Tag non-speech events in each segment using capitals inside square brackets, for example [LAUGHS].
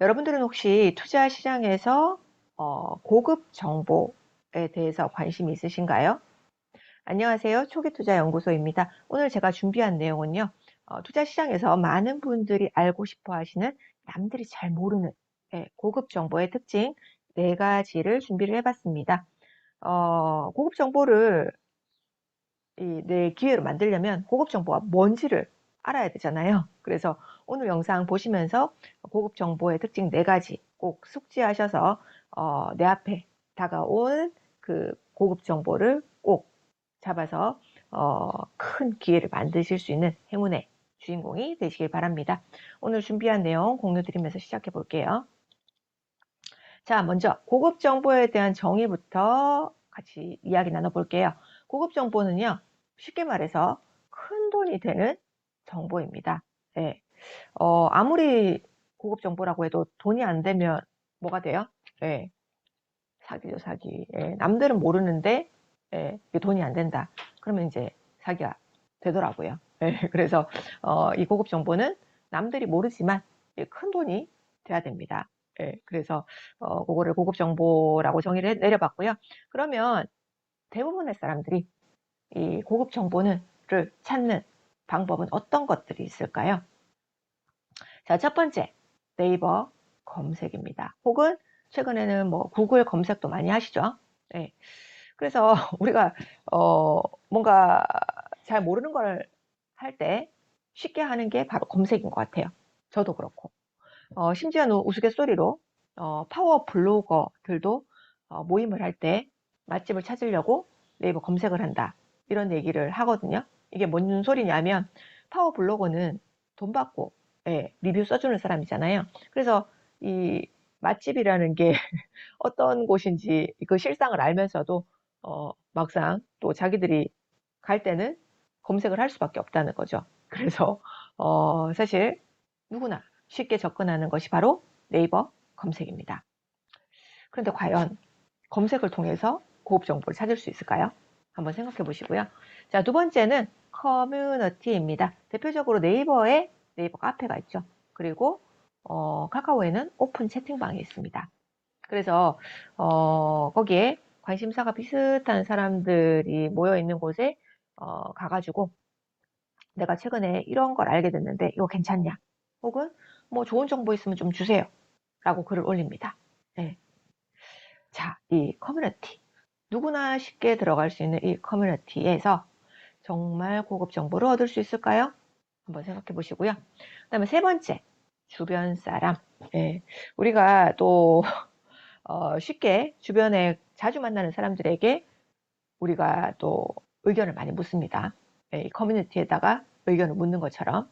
여러분들은 혹시 투자 시장에서 어, 고급 정보에 대해서 관심이 있으신가요? 안녕하세요. 초기투자연구소입니다. 오늘 제가 준비한 내용은요. 어, 투자 시장에서 많은 분들이 알고 싶어 하시는 남들이 잘 모르는 예, 고급 정보의 특징 네 가지를 준비를 해봤습니다. 어, 고급 정보를 이, 내 기회로 만들려면 고급 정보가 뭔지를 알아야 되잖아요. 그래서 오늘 영상 보시면서 고급 정보의 특징 네 가지 꼭 숙지하셔서 어, 내 앞에 다가온 그 고급 정보를 꼭 잡아서 어, 큰 기회를 만드실 수 있는 행운의 주인공이 되시길 바랍니다. 오늘 준비한 내용 공유 드리면서 시작해 볼게요. 자, 먼저 고급 정보에 대한 정의부터 같이 이야기 나눠 볼게요. 고급 정보는요, 쉽게 말해서 큰 돈이 되는 정보입니다. 네. 어, 아무리 고급 정보라고 해도 돈이 안 되면 뭐가 돼요? 네. 사기죠, 사기. 예, 남들은 모르는데 예, 돈이 안 된다. 그러면 이제 사기가 되더라고요. 예, [LAUGHS] 그래서 어, 이 고급 정보는 남들이 모르지만 큰 돈이 돼야 됩니다. 예, 그래서 어, 그거를 고급 정보라고 정의를 내려봤고요. 그러면 대부분의 사람들이 이 고급 정보를 찾는 방법은 어떤 것들이 있을까요? 자, 첫 번째, 네이버 검색입니다. 혹은 최근에는 뭐 구글 검색도 많이 하시죠. 네. 그래서 [LAUGHS] 우리가 어 뭔가 잘 모르는 걸 할 때 쉽게 하는 게 바로 검색인 것 같아요. 저도 그렇고. 어, 심지어 우스갯소리로 어, 파워 블로거들도 어, 모임을 할 때 맛집을 찾으려고 네이버 검색을 한다. 이런 얘기를 하거든요. 이게 뭔 소리냐면 파워 블로거는 돈 받고 예, 리뷰 써주는 사람이잖아요. 그래서 이 맛집이라는 게 [LAUGHS] 어떤 곳인지 그 실상을 알면서도 어, 막상 또 자기들이 갈 때는 검색을 할 수밖에 없다는 거죠. 그래서 어, 사실 누구나 쉽게 접근하는 것이 바로 네이버 검색입니다. 그런데 과연 검색을 통해서 고급 정보를 찾을 수 있을까요? 한번 생각해 보시고요. 자, 두 번째는 커뮤니티입니다. 대표적으로 네이버에 네이버 카페가 있죠. 그리고 어, 카카오에는 오픈 채팅방이 있습니다. 그래서 어, 거기에 관심사가 비슷한 사람들이 모여 있는 곳에 어, 가가지고 내가 최근에 이런 걸 알게 됐는데 이거 괜찮냐? 혹은 뭐 좋은 정보 있으면 좀 주세요. 라고 글을 올립니다. 네. 자, 이 커뮤니티. 누구나 쉽게 들어갈 수 있는 이 커뮤니티에서 정말 고급 정보를 얻을 수 있을까요? 한번 생각해 보시고요. 그 다음에 세 번째, 주변 사람. 예, 우리가 또 [LAUGHS] 어, 쉽게 주변에 자주 만나는 사람들에게 우리가 또 의견을 많이 묻습니다. 예, 커뮤니티에다가 의견을 묻는 것처럼.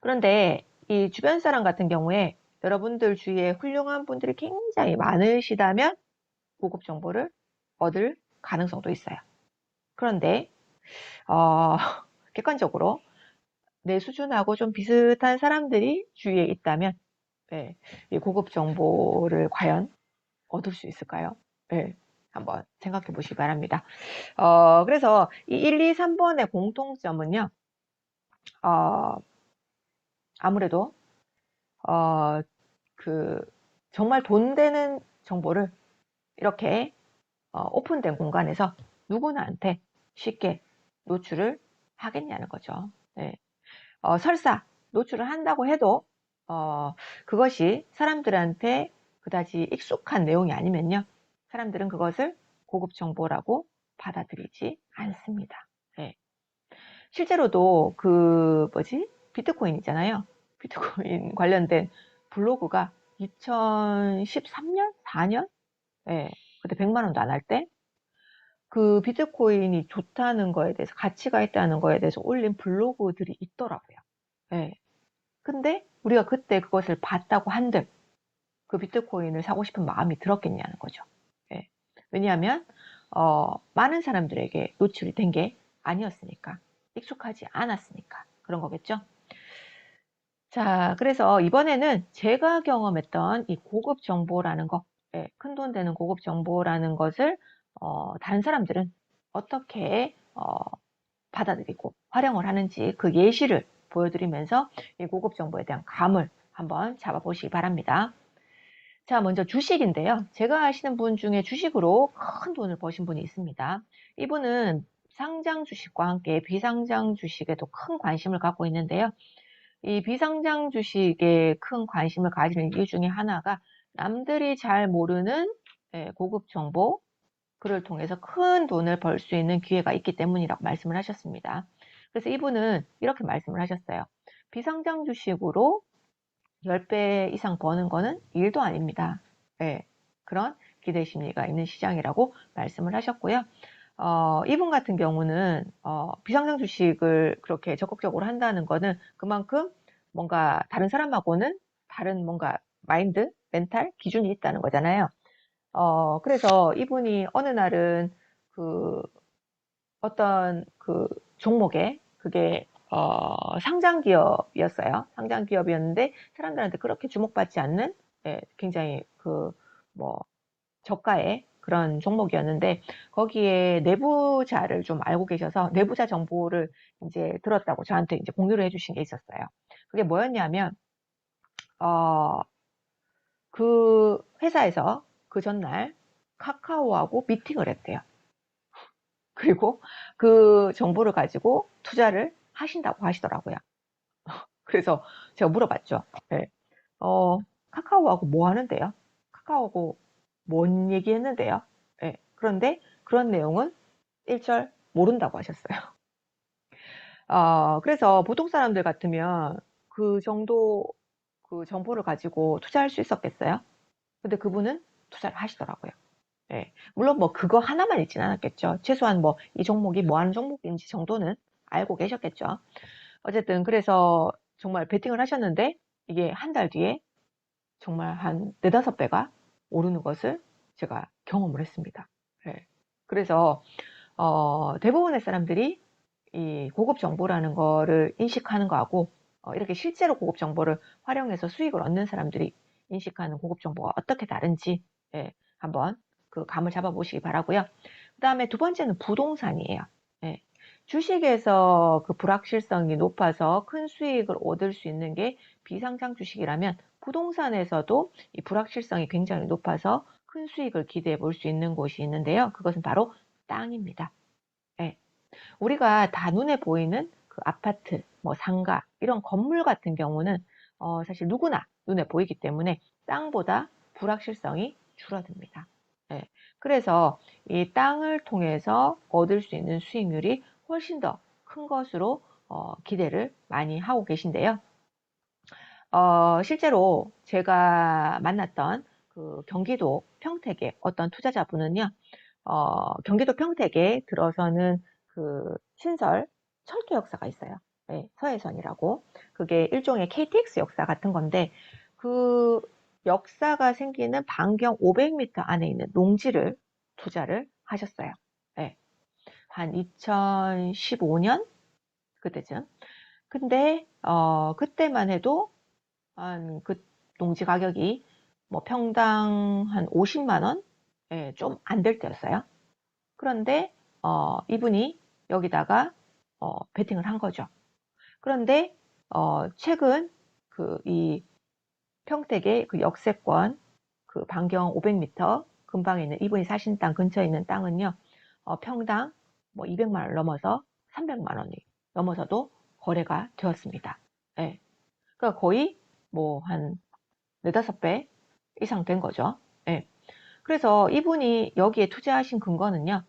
그런데 이 주변 사람 같은 경우에 여러분들 주위에 훌륭한 분들이 굉장히 많으시다면 고급 정보를 얻을 가능성도 있어요. 그런데 어, [LAUGHS] 객관적으로 내 수준하고 좀 비슷한 사람들이 주위에 있다면 네, 이 고급 정보를 과연 얻을 수 있을까요? 네, 한번 생각해 보시기 바랍니다. 어, 그래서 이 1, 2, 3번의 공통점은요. 어, 아무래도 어, 그 정말 돈 되는 정보를 이렇게 어, 오픈된 공간에서 누구나한테 쉽게 노출을 하겠냐는 거죠. 네. 어, 설사 노출을 한다고 해도 어, 그것이 사람들한테 그다지 익숙한 내용이 아니면요. 사람들은 그것을 고급 정보라고 받아들이지 않습니다. 네. 실제로도 그 뭐지 비트코인 있잖아요. [LAUGHS] 비트코인 관련된 블로그가 2013년, 4년, 네. 그때 100만 원도 안 할 때 그 비트코인이 좋다는 거에 대해서 가치가 있다는 거에 대해서 올린 블로그들이 있더라고요. 네. 근데 우리가 그때 그것을 봤다고 한들 그 비트코인을 사고 싶은 마음이 들었겠냐는 거죠. 네. 왜냐하면 어, 많은 사람들에게 노출이 된 게 아니었으니까 익숙하지 않았으니까 그런 거겠죠. 자, 그래서 이번에는 제가 경험했던 이 고급 정보라는 거, 네, 큰돈 되는 고급 정보라는 것을 어, 다른 사람들은 어떻게 어, 받아들이고 활용을 하는지 그 예시를 보여드리면서 이 고급 정보에 대한 감을 한번 잡아보시기 바랍니다. 자, 먼저 주식인데요. 제가 아시는 분 중에 주식으로 큰 돈을 버신 분이 있습니다. 이분은 상장 주식과 함께 비상장 주식에도 큰 관심을 갖고 있는데요. 이 비상장 주식에 큰 관심을 가지는 이유 중에 하나가 남들이 잘 모르는 예, 고급 정보, 그를 통해서 큰 돈을 벌 수 있는 기회가 있기 때문이라고 말씀을 하셨습니다. 그래서 이분은 이렇게 말씀을 하셨어요. 비상장 주식으로 10배 이상 버는 거는 일도 아닙니다. 네, 그런 기대 심리가 있는 시장이라고 말씀을 하셨고요. 어, 이분 같은 경우는 어, 비상장 주식을 그렇게 적극적으로 한다는 거는 그만큼 뭔가 다른 사람하고는 다른 뭔가 마인드, 멘탈, 기준이 있다는 거잖아요. 어, 그래서 이분이 어느 날은 그 어떤 그 종목에 그게 어, 상장 기업이었어요. 상장 기업이었는데 사람들한테 그렇게 주목받지 않는 예, 굉장히 그 뭐 저가의 그런 종목이었는데 거기에 내부자를 좀 알고 계셔서 내부자 정보를 이제 들었다고 저한테 이제 공유를 해주신 게 있었어요. 그게 뭐였냐면 어, 그 회사에서 그 전날 카카오하고 미팅을 했대요. 그리고 그 정보를 가지고 투자를 하신다고 하시더라고요. [LAUGHS] 그래서 제가 물어봤죠. 네. 어, 카카오하고 뭐 하는데요? 카카오하고 뭔 얘기 했는데요? 네. 그런데 그런 내용은 1절 모른다고 하셨어요. 어, [LAUGHS] 그래서 보통 사람들 같으면 그 정도 그 정보를 가지고 투자할 수 있었겠어요? 근데 그분은 투자를 하시더라고요. 네. 물론 뭐 그거 하나만 있진 않았겠죠. 최소한 뭐 이 종목이 뭐 하는 종목인지 정도는 알고 계셨겠죠. 어쨌든 그래서 정말 베팅을 하셨는데 이게 한 달 뒤에 정말 한 네다섯 배가 오르는 것을 제가 경험을 했습니다. 네. 그래서 어, 대부분의 사람들이 이 고급 정보라는 거를 인식하는 거하고 어, 이렇게 실제로 고급 정보를 활용해서 수익을 얻는 사람들이 인식하는 고급 정보가 어떻게 다른지 예, 한번 그 감을 잡아보시기 바라고요. 그 다음에 두 번째는 부동산이에요. 예, 주식에서 그 불확실성이 높아서 큰 수익을 얻을 수 있는 게 비상장 주식이라면 부동산에서도 이 불확실성이 굉장히 높아서 큰 수익을 기대해 볼 수 있는 곳이 있는데요. 그것은 바로 땅입니다. 예. 우리가 다 눈에 보이는 그 아파트, 뭐 상가, 이런 건물 같은 경우는 어, 사실 누구나 눈에 보이기 때문에 땅보다 불확실성이 줄어듭니다. 네. 그래서 이 땅을 통해서 얻을 수 있는 수익률이 훨씬 더 큰 것으로 어, 기대를 많이 하고 계신데요. 어, 실제로 제가 만났던 그 경기도 평택의 어떤 투자자분은요, 어, 경기도 평택에 들어서는 그 신설 철도 역사가 있어요. 네, 서해선이라고. 그게 일종의 KTX 역사 같은 건데, 그 역사가 생기는 반경 500m 안에 있는 농지를 투자를 하셨어요. 네. 한 2015년 그때쯤. 근데 어 그때만 해도 한 그 농지 가격이 뭐 평당 한 50만 원, 예, 좀 안 될 때였어요. 그런데 어 이분이 여기다가 어 베팅을 한 거죠. 그런데 어 최근 그 이 평택의 그 역세권 그 반경 500m 근방에 있는 이분이 사신 땅 근처에 있는 땅은요 어, 평당 뭐 200만 원 넘어서 300만 원이 넘어서도 거래가 되었습니다. 예. 그러니까 거의 뭐 한 네다섯 배 이상 된 거죠. 예. 그래서 이분이 여기에 투자하신 근거는요.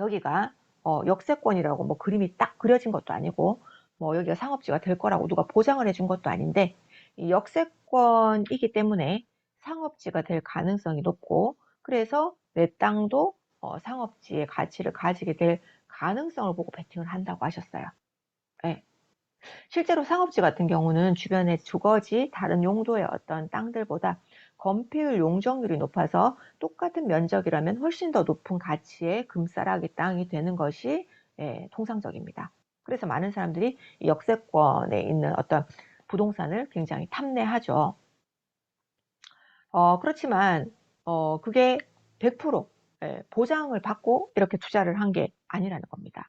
여기가 어, 역세권이라고 뭐 그림이 딱 그려진 것도 아니고 뭐 여기가 상업지가 될 거라고 누가 보장을 해준 것도 아닌데 역세 권이기 때문에 상업지가 될 가능성이 높고 그래서 내 땅도 어, 상업지의 가치를 가지게 될 가능성을 보고 베팅을 한다고 하셨어요. 네. 실제로 상업지 같은 경우는 주변에 주거지 다른 용도의 어떤 땅들보다 건폐율 용적률이 높아서 똑같은 면적이라면 훨씬 더 높은 가치의 금싸라기 땅이 되는 것이 예, 통상적입니다. 그래서 많은 사람들이 역세권에 있는 어떤 부동산을 굉장히 탐내하죠. 어, 그렇지만 어, 그게 100% 예, 보장을 받고 이렇게 투자를 한 게 아니라는 겁니다.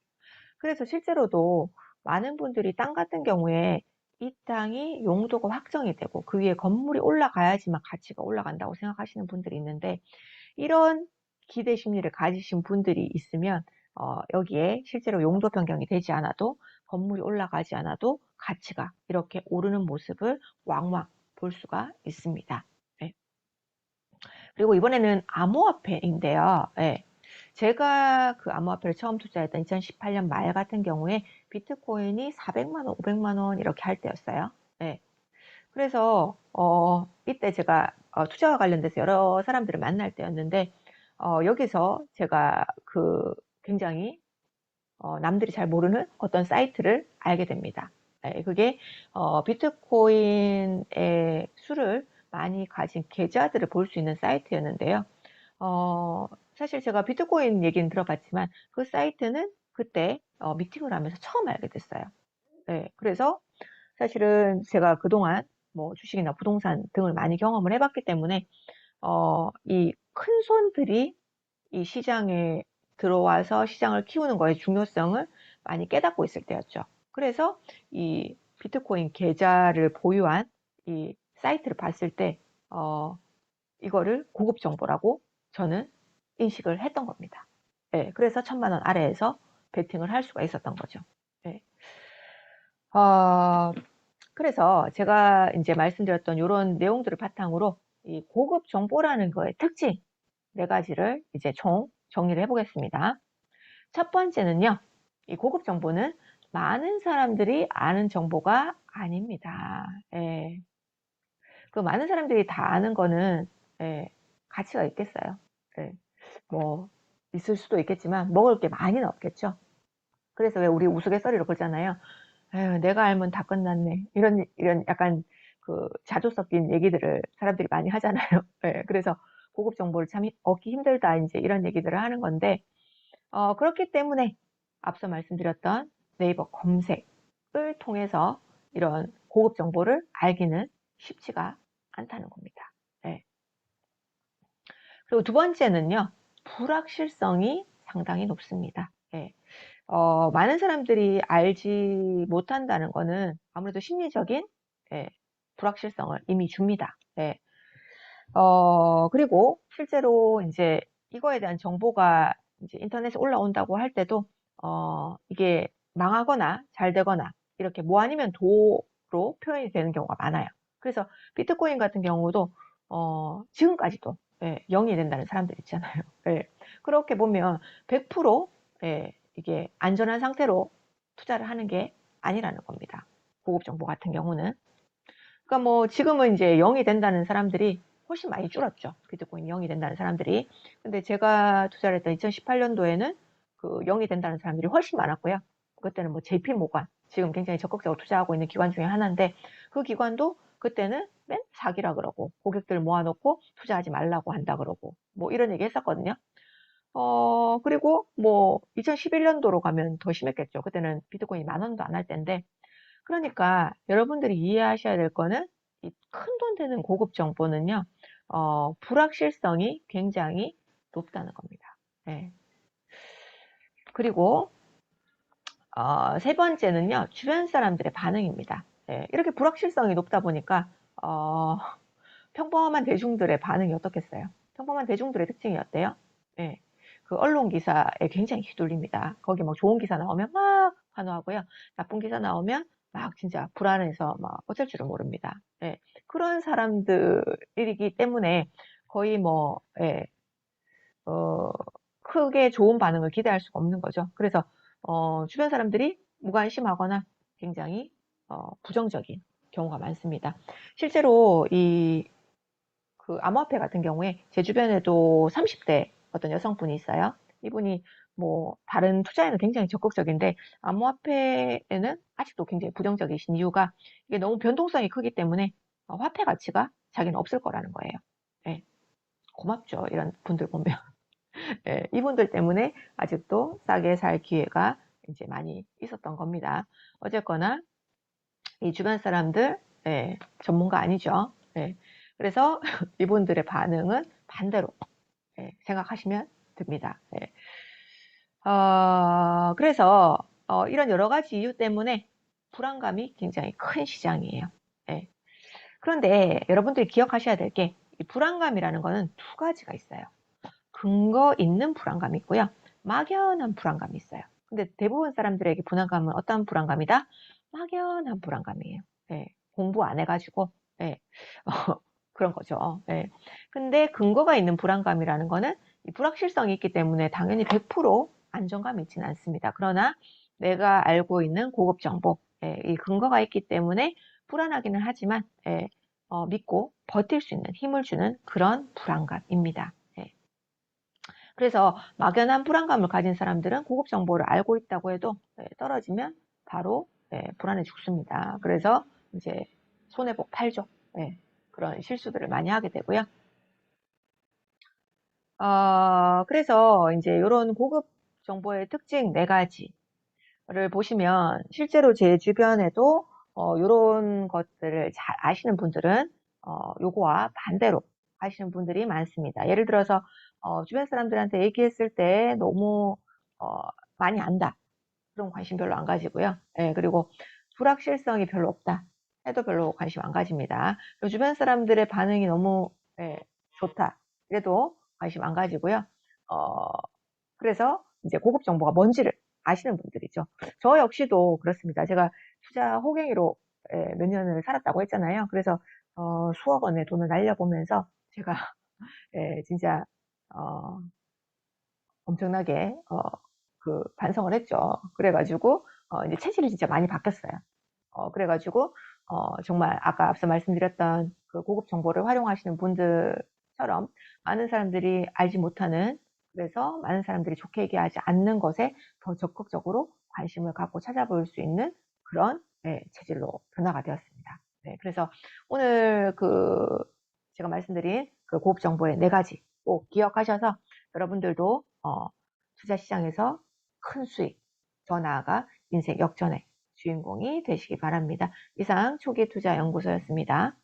그래서 실제로도 많은 분들이 땅 같은 경우에 이 땅이 용도가 확정이 되고 그 위에 건물이 올라가야지만 가치가 올라간다고 생각하시는 분들이 있는데 이런 기대 심리를 가지신 분들이 있으면 어, 여기에 실제로 용도 변경이 되지 않아도 건물이 올라가지 않아도 가치가 이렇게 오르는 모습을 왕왕 볼 수가 있습니다. 네. 그리고 이번에는 암호화폐인데요. 네. 제가 그 암호화폐를 처음 투자했던 2018년 말 같은 경우에 비트코인이 400만 원, 500만 원 이렇게 할 때였어요. 네. 그래서, 어, 이때 제가 어, 투자와 관련돼서 여러 사람들을 만날 때였는데, 어, 여기서 제가 그 굉장히 어, 남들이 잘 모르는 어떤 사이트를 알게 됩니다. 네, 그게 어, 비트코인의 수를 많이 가진 계좌들을 볼 수 있는 사이트였는데요. 어, 사실 제가 비트코인 얘기는 들어봤지만 그 사이트는 그때 어, 미팅을 하면서 처음 알게 됐어요. 네, 그래서 사실은 제가 그동안 뭐 주식이나 부동산 등을 많이 경험을 해봤기 때문에 어, 이 큰 손들이 이 시장에 들어와서 시장을 키우는 거의 중요성을 많이 깨닫고 있을 때였죠. 그래서 이 비트코인 계좌를 보유한 이 사이트를 봤을 때, 어, 이거를 고급 정보라고 저는 인식을 했던 겁니다. 네, 그래서 천만 원 아래에서 베팅을 할 수가 있었던 거죠. 네. 어, 그래서 제가 이제 말씀드렸던 이런 내용들을 바탕으로 이 고급 정보라는 거의 특징 네 가지를 이제 총 정리를 해보겠습니다. 첫 번째는요, 이 고급 정보는 많은 사람들이 아는 정보가 아닙니다. 예. 그 많은 사람들이 다 아는 거는 예, 가치가 있겠어요. 예. 뭐 있을 수도 있겠지만 먹을 게 많이는 없겠죠. 그래서 왜 우리 우스갯소리로 그러잖아요. 에휴, 내가 알면 다 끝났네. 이런 이런 약간 그 자조 섞인 얘기들을 사람들이 많이 하잖아요. [LAUGHS] 예, 그래서 고급 정보를 참 얻기 힘들다 이제 이런 얘기들을 하는 건데 어, 그렇기 때문에 앞서 말씀드렸던 네이버 검색을 통해서 이런 고급 정보를 알기는 쉽지가 않다는 겁니다. 네. 그리고 두 번째는요, 불확실성이 상당히 높습니다. 네. 어, 많은 사람들이 알지 못한다는 거는 아무래도 심리적인 네, 불확실성을 이미 줍니다. 네. 어, 그리고 실제로 이제 이거에 대한 정보가 이제 인터넷에 올라온다고 할 때도, 어, 이게 망하거나 잘 되거나 이렇게 뭐 아니면 도로 표현이 되는 경우가 많아요. 그래서 비트코인 같은 경우도, 어, 지금까지도, 예, 0이 된다는 사람들 있잖아요. [LAUGHS] 예, 그렇게 보면 100% 예, 이게 안전한 상태로 투자를 하는 게 아니라는 겁니다. 고급 정보 같은 경우는. 그러니까 뭐 지금은 이제 0이 된다는 사람들이 훨씬 많이 줄었죠. 비트코인이 0이 된다는 사람들이. 근데 제가 투자를 했던 2018년도에는 그 0이 된다는 사람들이 훨씬 많았고요. 그때는 뭐 JP 모관, 지금 굉장히 적극적으로 투자하고 있는 기관 중에 하나인데 그 기관도 그때는 맨 사기라 그러고 고객들 모아놓고 투자하지 말라고 한다 그러고 뭐 이런 얘기 했었거든요. 어, 그리고 뭐 2011년도로 가면 더 심했겠죠. 그때는 비트코인이 만 원도 안 할 때인데 그러니까 여러분들이 이해하셔야 될 거는 이 큰 돈 되는 고급 정보는요. 어, 불확실성이 굉장히 높다는 겁니다. 네. 그리고 어, 세 번째는요. 주변 사람들의 반응입니다. 네. 이렇게 불확실성이 높다 보니까 어, 평범한 대중들의 반응이 어떻겠어요? 평범한 대중들의 특징이 어때요? 네. 그 언론 기사에 굉장히 휘둘립니다. 거기 뭐 좋은 기사 나오면 막 환호하고요. 나쁜 기사 나오면 막 진짜 불안해서 막 어쩔 줄을 모릅니다. 네. 그런 사람들이기 때문에 거의 뭐, 예, 어, 크게 좋은 반응을 기대할 수가 없는 거죠. 그래서, 어, 주변 사람들이 무관심하거나 굉장히, 어, 부정적인 경우가 많습니다. 실제로 이, 그 암호화폐 같은 경우에 제 주변에도 30대 어떤 여성분이 있어요. 이분이 뭐 다른 투자에는 굉장히 적극적인데 암호화폐에는 아직도 굉장히 부정적이신 이유가 이게 너무 변동성이 크기 때문에 어, 화폐 가치가 자기는 없을 거라는 거예요. 네. 고맙죠. 이런 분들 보면. 네, [LAUGHS] 이분들 때문에 아직도 싸게 살 기회가 이제 많이 있었던 겁니다. 어쨌거나 이 주변 사람들 네, 전문가 아니죠. 네, 그래서 [LAUGHS] 이분들의 반응은 반대로 생각하시면 됩니다. 어, 그래서 어, 이런 여러 가지 이유 때문에 불안감이 굉장히 큰 시장이에요. 예. 그런데 여러분들이 기억하셔야 될 게 불안감이라는 거는 두 가지가 있어요. 근거 있는 불안감이 있고요. 막연한 불안감이 있어요. 근데 대부분 사람들에게 불안감은 어떤 불안감이다? 막연한 불안감이에요. 예. 공부 안 해가지고 예. [LAUGHS] 어, 그런 거죠. 예. 근데 근거가 있는 불안감이라는 거는 이 불확실성이 있기 때문에 당연히 100% 안정감이 있지는 않습니다. 그러나 내가 알고 있는 고급 정보, 예, 이 근거가 있기 때문에 불안하기는 하지만 예, 어, 믿고 버틸 수 있는 힘을 주는 그런 불안감입니다. 예. 그래서 막연한 불안감을 가진 사람들은 고급 정보를 알고 있다고 해도 예, 떨어지면 바로 예, 불안해 죽습니다. 그래서 이제 손해복 팔죠. 예, 그런 실수들을 많이 하게 되고요. 어, 그래서 이제 이런 고급 정보의 특징 네 가지를 보시면 실제로 제 주변에도 어, 이런 것들을 잘 아시는 분들은 어, 요거와 반대로 하시는 분들이 많습니다. 예를 들어서 어, 주변 사람들한테 얘기했을 때 너무 어, 많이 안다. 그런 관심 별로 안 가지고요. 예, 그리고 불확실성이 별로 없다. 해도 별로 관심 안 가집니다. 주변 사람들의 반응이 너무 예, 좋다. 그래도 관심 안 가지고요. 어, 그래서 이제 고급 정보가 뭔지를 아시는 분들이죠. 저 역시도 그렇습니다. 제가 투자 호갱이로 예, 몇 년을 살았다고 했잖아요. 그래서 어, 수억 원의 돈을 날려보면서 제가 [LAUGHS] 예, 진짜 어, 엄청나게 어, 그 반성을 했죠. 그래가지고 어, 이제 체질이 진짜 많이 바뀌었어요. 어, 그래가지고 어, 정말 아까 앞서 말씀드렸던 그 고급 정보를 활용하시는 분들처럼 많은 사람들이 알지 못하는 그래서 많은 사람들이 좋게 얘기하지 않는 것에 더 적극적으로 관심을 갖고 찾아볼 수 있는 그런 네, 체질로 변화가 되었습니다. 네, 그래서 오늘 그 제가 말씀드린 그 고급 정보의 네 가지 꼭 기억하셔서 여러분들도 어, 투자 시장에서 큰 수익, 더 나아가 인생 역전의 주인공이 되시기 바랍니다. 이상 초기 투자 연구소였습니다.